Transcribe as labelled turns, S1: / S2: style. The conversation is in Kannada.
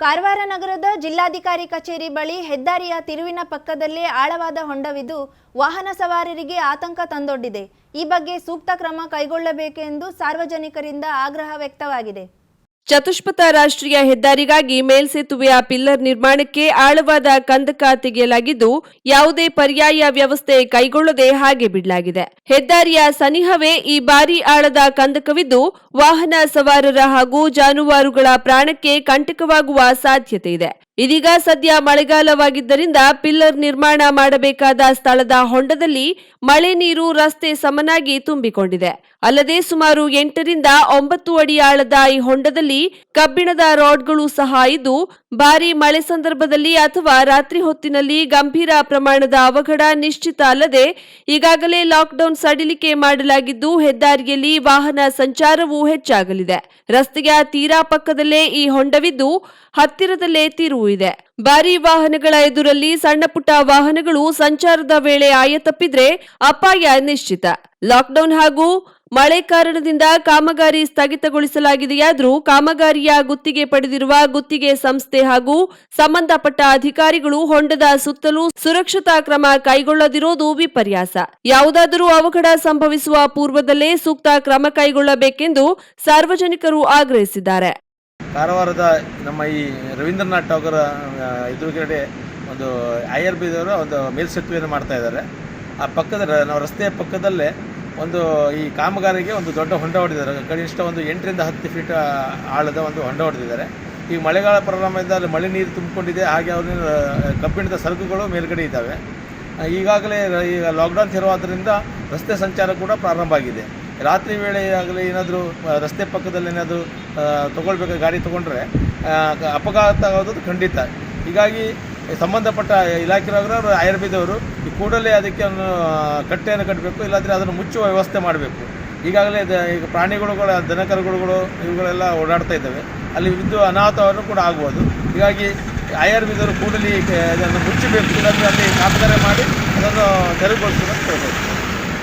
S1: ಕಾರವಾರ ನಗರದ ಜಿಲ್ಲಾಧಿಕಾರಿ ಕಚೇರಿ ಬಳಿ ಹೆದ್ದಾರಿಯ ತಿರುವಿನ ಪಕ್ಕದಲ್ಲೇ ಆಳವಾದ ಹೊಂಡವಿದ್ದು ವಾಹನ ಸವಾರರಿಗೆ ಆತಂಕ ತಂದೊಡ್ಡಿದೆ. ಈ ಬಗ್ಗೆ ಸೂಕ್ತ ಕ್ರಮ ಕೈಗೊಳ್ಳಬೇಕೆಂದು ಸಾರ್ವಜನಿಕರಿಂದ ಆಗ್ರಹ ವ್ಯಕ್ತವಾಗಿದೆ.
S2: ಚತುಷ್ಪಥ ರಾಷ್ಟ್ರೀಯ ಹೆದ್ದಾರಿಗಾಗಿ ಮೇಲ್ಸೇತುವೆಯ ಪಿಲ್ಲರ್ ನಿರ್ಮಾಣಕ್ಕೆ ಆಳವಾದ ಕಂದಕ ತೆಗೆಯಲಾಗಿದ್ದು, ಯಾವುದೇ ಪರ್ಯಾಯ ವ್ಯವಸ್ಥೆ ಕೈಗೊಳ್ಳದೆ ಹಾಗೆ ಬಿಡಲಾಗಿದೆ. ಹೆದ್ದಾರಿಯ ಸನಿಹವೇ ಈ ಬಾರಿ ಆಳದ ಕಂದಕವಿದ್ದು, ವಾಹನ ಸವಾರರ ಹಾಗೂ ಜಾನುವಾರುಗಳ ಪ್ರಾಣಕ್ಕೆ ಕಂಟಕವಾಗುವ ಸಾಧ್ಯತೆ ಇದೆ. ಇದೀಗ ಸದ್ಯ ಮಳೆಗಾಲವಾಗಿದ್ದರಿಂದ ಪಿಲ್ಲರ್ ನಿರ್ಮಾಣ ಮಾಡಬೇಕಾದ ಸ್ಥಳದ ಹೊಂಡದಲ್ಲಿ ಮಳೆ ನೀರು ರಸ್ತೆ ಸಮನಾಗಿ ತುಂಬಿಕೊಂಡಿದೆ. ಅಲ್ಲದೆ ಸುಮಾರು ಎಂಟರಿಂದ ಒಂಬತ್ತು ಅಡಿ ಆಳದ ಈ ಹೊಂಡದಲ್ಲಿ ಕಬ್ಬಿಣದ ರಾಡ್ಗಳು ಸಹ ಇದ್ದು ಭಾರಿ ಮಳೆ ಸಂದರ್ಭದಲ್ಲಿ ಅಥವಾ ರಾತ್ರಿ ಹೊತ್ತಿನಲ್ಲಿ ಗಂಭೀರ ಪ್ರಮಾಣದ ಅವಘಡ ನಿಶ್ಚಿತ ಅಲ್ಲದೆ ಈಗಾಗಲೇ ಲಾಕ್ಡೌನ್ ಸಡಿಲಿಕೆ ಮಾಡಲಾಗಿದ್ದು ಹೆದ್ದಾರಿಯಲ್ಲಿ ವಾಹನ ಸಂಚಾರವೂ ಹೆಚ್ಚಾಗಲಿದೆ. ರಸ್ತೆಯ ತೀರಾ ಪಕ್ಕದಲ್ಲೇ ಈ ಹೊಂಡವಿದ್ದು ಹತ್ತಿರದಲ್ಲೇ ತಿರುವು ಇದೆ. ಭಾರಿ ವಾಹನಗಳ ಎದುರಲ್ಲಿ ಸಣ್ಣ ಪುಟ್ಟ ವಾಹನಗಳು ಸಂಚಾರದ ವೇಳೆ ಆಯತಪ್ಪಿದ್ರೆ ಅಪಾಯ ನಿಶ್ಚಿತ. ಲಾಕ್ಡೌನ್ ಹಾಗೂ ಮಳೆ ಕಾರಣದಿಂದ ಕಾಮಗಾರಿ ಸ್ಥಗಿತಗೊಳಿಸಲಾಗಿದೆಯಾದರೂ ಕಾಮಗಾರಿಯ ಗುತ್ತಿಗೆ ಪಡೆದಿರುವ ಗುತ್ತಿಗೆ ಸಂಸ್ಥೆ ಹಾಗೂ ಸಂಬಂಧಪಟ್ಟ ಅಧಿಕಾರಿಗಳು ಹೊಂಡದ ಸುತ್ತಲೂ ಸುರಕ್ಷತಾ ಕ್ರಮ ಕೈಗೊಳ್ಳದಿರೋದು ವಿಪರ್ಯಾಸ. ಯಾವುದಾದರೂ ಅವಘಡ ಸಂಭವಿಸುವ ಪೂರ್ವದಲ್ಲೇ ಸೂಕ್ತ ಕ್ರಮ ಕೈಗೊಳ್ಳಬೇಕೆಂದು ಸಾರ್ವಜನಿಕರು ಆಗ್ರಹಿಸಿದ್ದಾರೆ.
S3: ಕಾರವಾರದ ನಮ್ಮ ಈ ರವೀಂದ್ರನಾಥ್ ಟಾಗರ್ ಎದುರುಗಡೆ ಒಂದು ಐ ಆರ್ ಒಂದು ಮೇಲ್ಸೇತುವೆಯನ್ನು ಮಾಡ್ತಾ ಇದ್ದಾರೆ. ಆ ಪಕ್ಕದ ನಾವು ರಸ್ತೆಯ ಪಕ್ಕದಲ್ಲೇ ಒಂದು ಈ ಕಾಮಗಾರಿಗೆ ಒಂದು ದೊಡ್ಡ ಹೊಂಡ ಹೊಡೆದಿದ್ದಾರೆ. ಕನಿಷ್ಠ ಒಂದು ಎಂಟರಿಂದ ಹತ್ತು ಫೀಟ್ ಆಳದ ಒಂದು ಹೊಂಡ ಹೊಡೆದಿದ್ದಾರೆ. ಈ ಮಳೆಗಾಲ ಪ್ರಾರಂಭದಿಂದ ಅಲ್ಲಿ ಮಳೆ ನೀರು ತುಂಬಿಕೊಂಡಿದೆ. ಹಾಗೆ ಅವ್ರ ಕಬ್ಬಿಣದ ಸರಕುಗಳು ಮೇಲ್ಗಡೆ ಇದ್ದಾವೆ. ಈಗಾಗಲೇ, ಈಗ ಲಾಕ್ಡೌನ್ ತೆರವಾದ್ದರಿಂದ ರಸ್ತೆ ಸಂಚಾರ ಕೂಡ ಪ್ರಾರಂಭ ಆಗಿದೆ. ರಾತ್ರಿ ವೇಳೆ ಆಗಲಿ ಏನಾದರೂ ರಸ್ತೆ ಪಕ್ಕದಲ್ಲಿ ಏನಾದರೂ ತೊಗೊಳ್ಬೇಕು ಗಾಡಿ ತೊಗೊಂಡ್ರೆ ಅಪಘಾತ ಆಗೋದು ಖಂಡಿತ. ಹೀಗಾಗಿ ಸಂಬಂಧಪಟ್ಟ ಇಲಾಖೆಯವರು ಆಯುರ್ವೇದವರು ಈ ಕೂಡಲೇ ಅದಕ್ಕೆ ಒಂದು ಕಟ್ಟೆಯನ್ನು ಕಟ್ಟಬೇಕು, ಇಲ್ಲಾಂದರೆ ಅದನ್ನು ಮುಚ್ಚುವ ವ್ಯವಸ್ಥೆ ಮಾಡಬೇಕು. ಈಗಾಗಲೇ ಈಗ ಪ್ರಾಣಿಗಳು ದನಕರುಗಳು ಇವುಗಳೆಲ್ಲ ಓಡಾಡ್ತಾ ಇದ್ದಾವೆ. ಅಲ್ಲಿ ಬಿದ್ದು ಅನಾಹುತವನ್ನು ಕೂಡ ಆಗ್ಬೋದು. ಹೀಗಾಗಿ ಆಯುರ್ವೇದರು ಕೂಡಲೇ ಅದನ್ನು ಮುಚ್ಚಬೇಕು, ಇಲ್ಲಾಂದರೆ ಅಲ್ಲಿ ಕಾಮಗಾರಿ ಮಾಡಿ ಅದನ್ನು ತೆರವುಗೊಳಿಸಬೇಕು